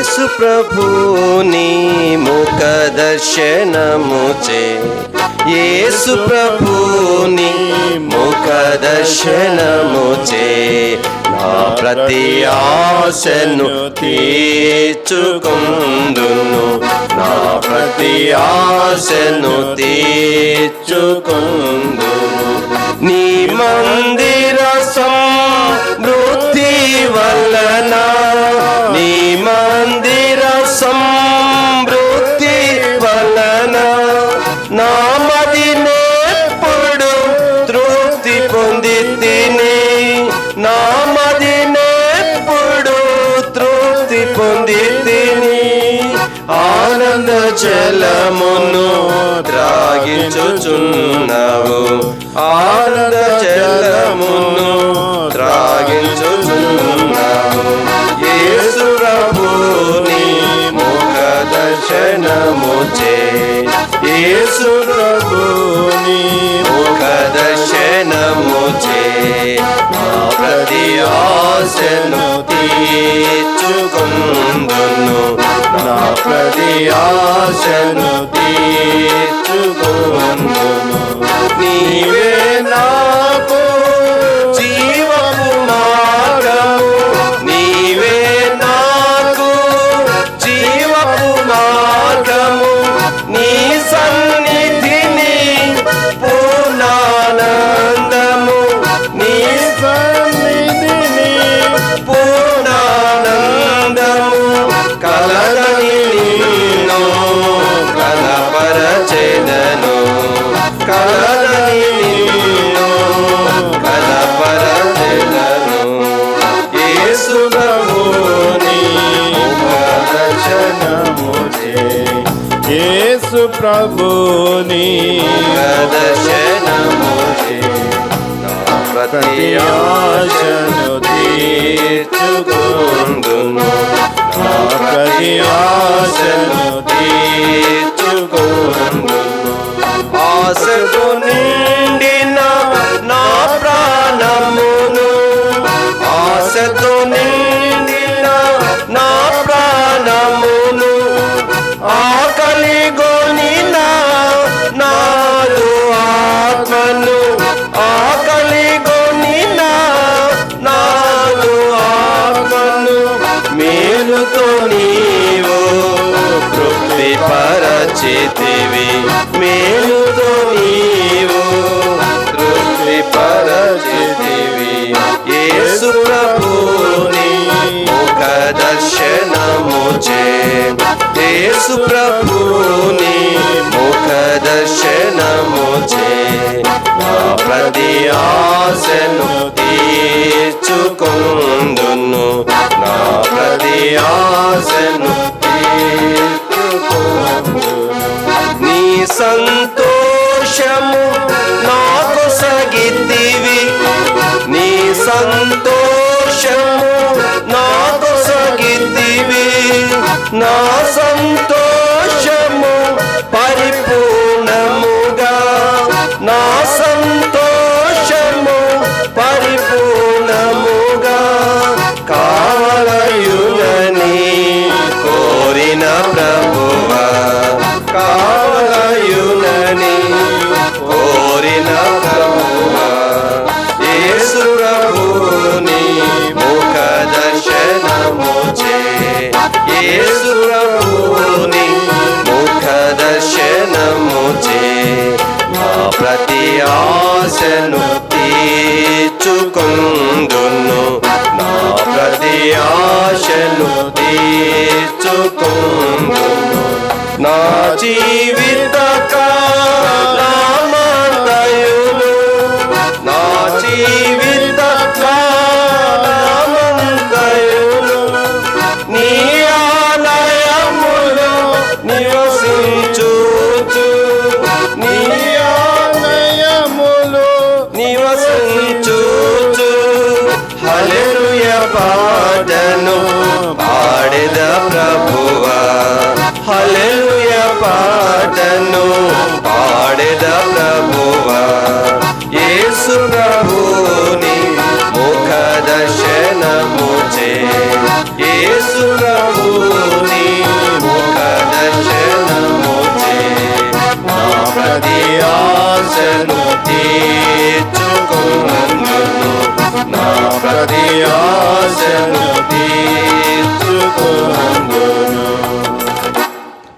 యేసు ప్రభుని ముఖ దర్శనముచే. యేసు ప్రభుని ముఖ దర్శనముచే. నా ప్రతి ఆశను తీర్చుకుందును. నా ప్రతి ఆశను తీర్చుకుందును. నీ మందిర సమృద్ధి వలన పొంది తిని నా మదినేప్పుడు తృప్తి పొంది తిని ఆనంద జలమును త్రాగించుచున్నావు. ఆనంద జలమును త్రాగించుచున్నావు. యేసు ప్రభుని ముఖ దర్శనముచే. యేసు ప్రభుని ఆశను యేసు ప్రభుని. దర్శనముచే నా ప్రతి ఆశను తీర్చుకుందును. ప్రతి ఆశను తీర్చుకుందును. చేతివి. మేలుతో నీవు తృప్తి పరచితివి. యేసు ప్రభుని ముఖ దర్శనముచే యేసు ప్రభుని ముఖ దర్శనముచే నా ప్రతి ఆశను సంతోషము నాకు సగితివి. నీ సంతోషము యేసు ప్రభుని ముఖ దర్శనముచే మా ప్రతి ఆశను తీర్చుకుందును. నా ప్రతి ఆశను తీర్చుకుందును. నా జీవిత కాల నివసించుచు హలెలుయ పాటను పాడెద ప్రభువా. హలెలుయ పాటను పాడెద ప్రభువా. యేసు ప్రభుని ముఖ దర్శనముచే యేసు ప్రభుని ముఖ దర్శనముచే నా ప్రతి ఆశను తీర్చుకున్నందును